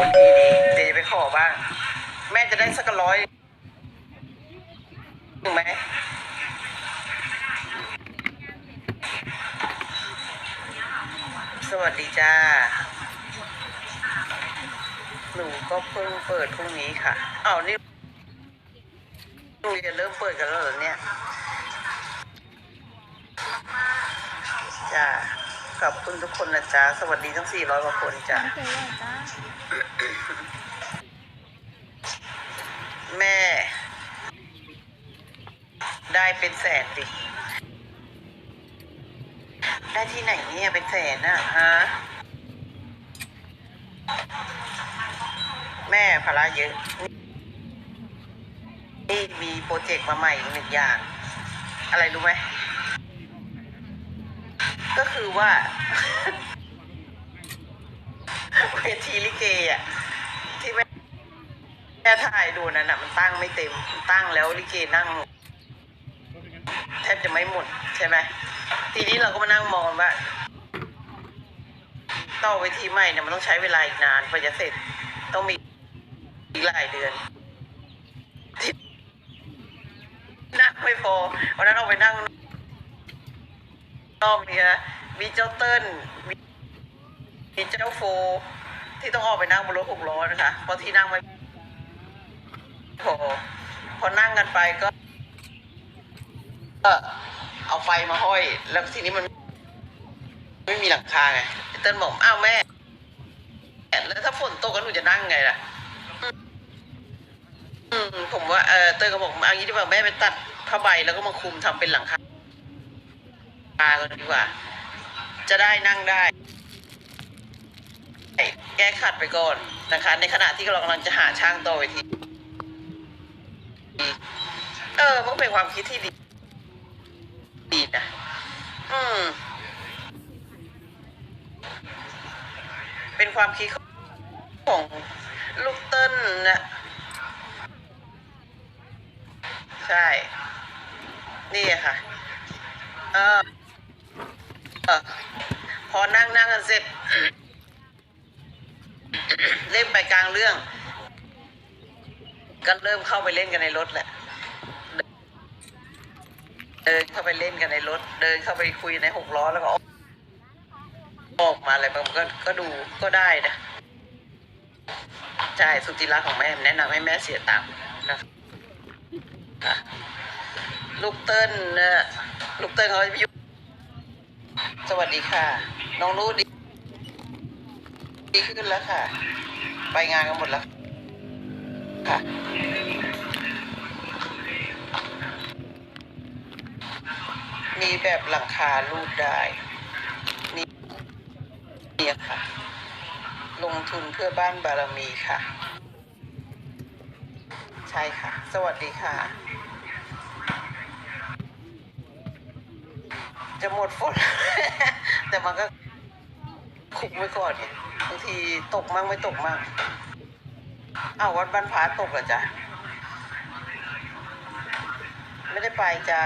ดีดีเดี๋ยวจะไปขอบ้าง แม่จะได้สักร้อยถูกไหมสวัสดีจ้า หนูก็เพิ่งเปิดพรุ่งนี้ค่ะอ้าวนี่หนูจะเริ่มเปิดกันแล้วเหรอเนี่ย จ้า ขอบคุณทุกคนนะจ๊ะ สวัสดีทั้ง400กว่าคนจ้ะ ไม่เคยว่าจ้าแม่ ได้เป็นแสนดิได้ที่ไหนเนี่ยเป็นแสนน่ะฮะ แม่ภาระเยอะ นี่มีโปรเจกต์มาใหม่อีกหนึ่งอย่าง อะไรรู้ไหม ก็คือว่าเวทีลิเกอะที่แม่แม่ถ่ายดูนั่นน่ะมันตั้งไม่เต็มมันตั้งแล้วลิเกนั่งแทบจะไม่หมดใช่ไหมทีนี้เราก็มานั่งมองว่าต่อเวทีใหม่เนี่ยมันต้องใช้เวลาอีกนานกว่าจะเสร็จต้องมีอีกหลายเดือนนั่งไม่พอวันนั้นเอาไปนั่ง นอกเนี่ยมีเจ้าเติ้ลมีมีเจ้าโฟ ที่ต้องออกไปนั่งบนรถหกล้อนะคะเพราะที่นั่งไม่พอพอนั่งกันไปก็เอาไฟมาห้อย แล้วทีนี้มัน ไม่มีหลังคาไงเติ้ลบอกอ้าวแม่แล้วถ้าฝนตกก็หนูจะนั่งไงล่ะอืมผมว่าเออเติ้ลก็บอกเอางี้ดีกว่าแม่ไปตัดผ้าใบแล้วก็มาคุมทำเป็นหลังคา ก็ดีกว่า จะได้นั่งได้ แก้ขัดไปก่อนนะคะ ในขณะที่เรากำลังจะหาช่างต่อเวทีเออมันเป็นความคิดที่ดีดีนะอืม เป็นความคิดของลูกเติ้ลนะใช่ นี่ค่ะ เออ พอนั่งนั่งกันเสร็จเล่นไปกลางเรื่อง ก็เริ่มเข้าไปเล่นกันในรถแหละ เดินเข้าไปเล่นกันในรถ เดินเข้าไปคุยในหกล้อแล้วก็ออกออกมาอะไรบางก็ก็ดูก็ได้นะใช่สุจิรักของแม่แนะนำให้แม่เสียตังค์นะคะลูกเติ้ลเนี่ยลูกเติ้ลเขาจะไปอยู่ สวัสดีค่ะ น้องนูดีดีขึ้นแล้วค่ะ ไปงานกันหมดแล้วค่ะ มีแบบหลังคารูดได้นี่นี่ค่ะ ลงทุนเพื่อบ้านบารมีค่ะ ใช่ค่ะ สวัสดีค่ะ จะหมดฝน แต่มันก็คุกไว้ก่อนบางทีตกมั่งไม่ตกมั่งอ้าววัดบ้านพาตกเหรอจ๊ะ ไม่ได้ไปจ้า